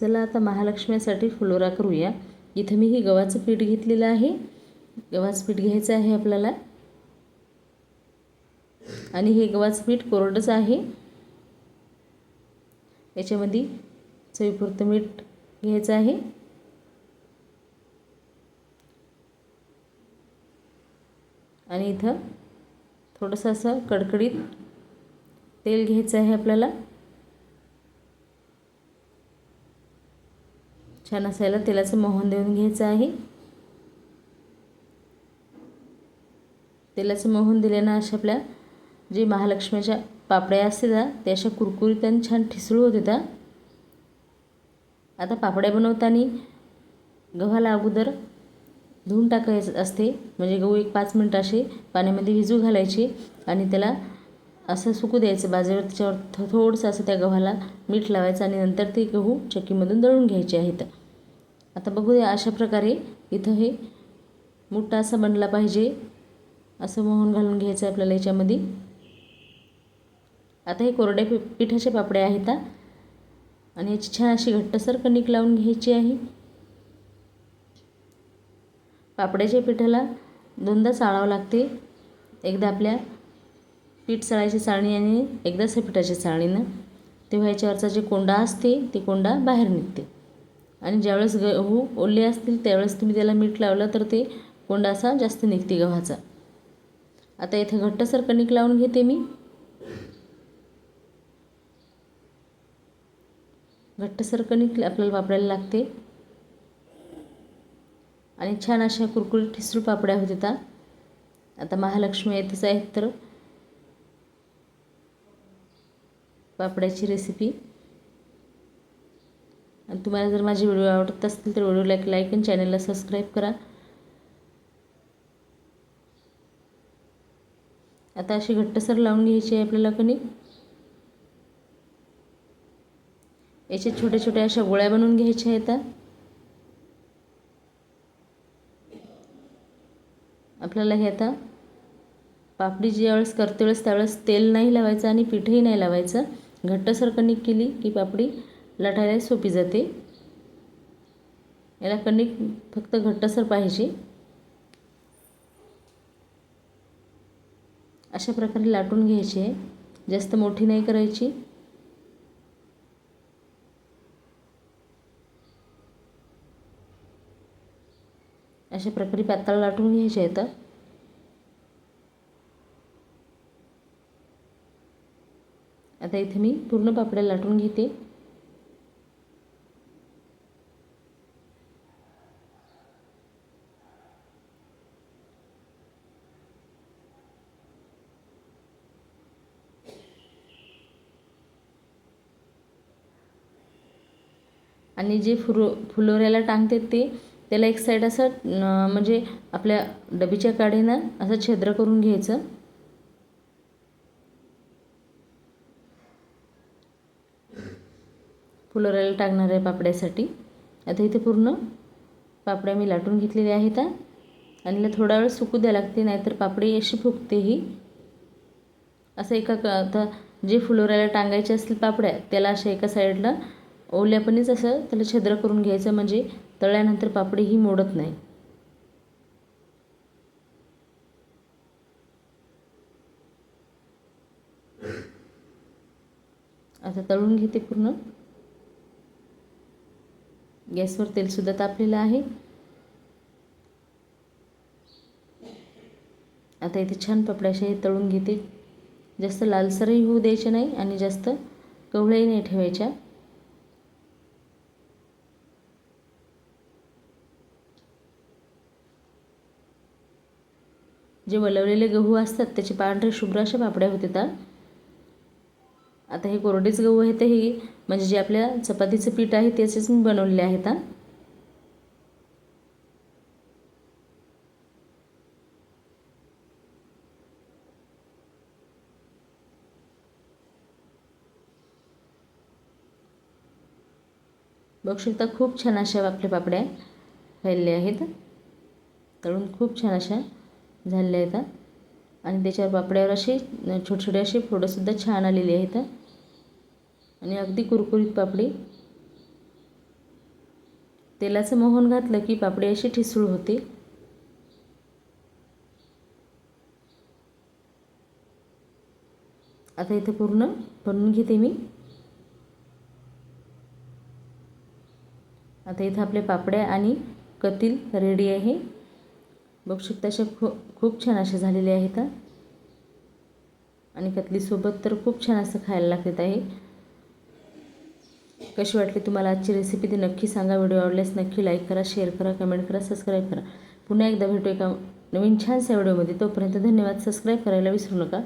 चला आता महालक्ष्मीसाठी फुलोरा करूया. इथं मी ही गव्हाचं पीठ घेतलेलं आहे. गव्हाचं पीठ घ्यायचं आहे आपल्याला. आणि हे गव्हाचं पीठ कोरडंच आहे. याच्यामध्ये चवीपुरतं मीठ घ्यायचं आहे. आणि इथं थोडंसं असं कडकडीत तेल घ्यायचं आहे आपल्याला. छान असायला तेलाचं मोहन देऊन घ्यायचं आहे. तेलाचं मोहन दिल्यानं अशा आपल्या जे महालक्ष्मीच्या पापड्या असते त्या अशा कुरकुरीत आणि छान ठिसळू होत त्या आता पापड्या बनवताना गव्हाला अगोदर धुवून टाकायचं असते. म्हणजे गहू एक पाच मिनटं असे पाण्यामध्ये विजू घालायचे आणि त्याला असं सुकू द्यायचं. बाजूवर त्याच्यावर थोडंसं असं त्या गव्हाला मीठ लावायचं आणि नंतर ते गहू चक्कीमधून दळून घ्यायचे आहेत. आता बघूया अशा प्रकारे इथं हे मोठा असा बनला पाहिजे. असं मोहन घालून घ्यायचं आपल्याला याच्यामध्ये. आता हे कोरड्या पि पिठाचे पापड्या आहेत आणि याची छान अशी घट्टसर कणिक लावून घ्यायची आहे. पापड्याच्या पिठाला दोनदा चाळावं लागते. एकदा आपल्या पीठ चाळायची चाळणी आणि एकदा पिठाच्या चाळणीनं तेव्हा याच्यावरचा जे कोंडा असते ते कोंडा बाहेर निघते. आणि ज्यावेळेस गहू ओले असतील त्यावेळेस तुम्ही त्याला मीठ लावलं तर ते कोंडा असा जास्त निघते गव्हाचा. आता इथे घट्टसर कणिक लावून घेते मी. घट्टसर कणिक आपल्याला वापरायला लागते. आणि छान अशा कुरकुरीत ठिसरू पापड्या होत होत्या आता महालक्ष्मी येतच आहेत तर पापड्याची रेसिपी आणि तुम्हाला जर माझे व्हिडिओ आवडत असतील तर व्हिडिओला एक लाईक आणि चॅनलला सबस्क्राईब करा. आता अशी घट्टसर लावून घ्यायची आहे आपल्याला कणिक याच्या छोट्या छोट्या अशा गोळ्या बनवून घ्यायच्या आहेत. आपल्याला हे आता पापडी ज्यावेळेस करते वेळेस त्यावेळेस तेल नाही लावायचं आणि पीठही नाही लावायचं. घट्टसर कणिक केली की पापडी? लाटायला सोपी जाते. याला कणिक फक्त घट्टसर पाहिजे. अशा प्रकारे लाटून घ्यायची. आहे जास्त मोठी नाही करायची. अशा प्रकारे पातळ लाटून घ्यायचे आहेत आता इथे मी पूर्ण पापड्या लाटून घेते. आणि जे फुरो फुलोऱ्याला टांगते ते त्याला एक साईड असं म्हणजे आपल्या डबीच्या काडीनं असं छिद्र करून घ्यायचं. फुलोऱ्याला टाकणार आहे पापड्यासाठी. आता इथे पूर्ण पापड्या मी लाटून घेतलेल्या आहेत. आणि थोडा वेळ सुकू द्या लागते नाहीतर पापडी अशी फुगते ही. असं एका आता जे फुलोऱ्याला टांगायचे असतील पापड्या त्याला अशा एका साईडला ओल्यापणीच असं त्याला छिद्र करून घ्यायचं म्हणजे तळल्यानंतर पापडी ही मोडत नाही. आता तळून घेते पूर्ण. गॅसवर तेलसुद्धा तापलेलं आहे. आता इथे छान पपड्याशा हे तळून घेते. जास्त लालसरही होऊ द्यायचे नाही आणि जास्त कवळ्याही नाही ठेवायच्या. जे वलवलेले गहू असतात त्याचे पांढरे शुभ्र अशा पापड्या होते आता हे कोरडेच गहू आहेत हे म्हणजे जे आपल्या चपातीचं पीठ आहे त्याचेच मी बनवलेले आहेत बघू शकता खूप छान अशा आपल्या पापड्या राहिलेल्या आहेत. तळून खूप छान अशा झालेल्या आहेत. आणि त्याच्यावर पापड्यावर असे छोटे छोटे असे फोडंसुद्धा छान आलेले आहेत. आणि अगदी कुरकुरीत पापडी. तेलाचं मोहन घातलं की पापडी अशी ठिसूळ होते. आता इथं पूर्ण बनवून घेते मी. आता इथं आपले पापड्या आणि कतील रेडी आहे. बघू शकता अशा खूप खूप छान असे झालेले आहेत आणि कतलीसोबत तर खूप छान असं खायला लागत आहे. कशी वाटली तुम्हाला आजची रेसिपी ती नक्की सांगा. व्हिडिओ आवडल्यास नक्की लाईक करा शेअर करा कमेंट करा सबस्क्राईब करा. पुन्हा एकदा भेटू एका नवीन छानशा व्हिडिओमध्ये. तोपर्यंत धन्यवाद. सबस्क्राईब करायला विसरू नका.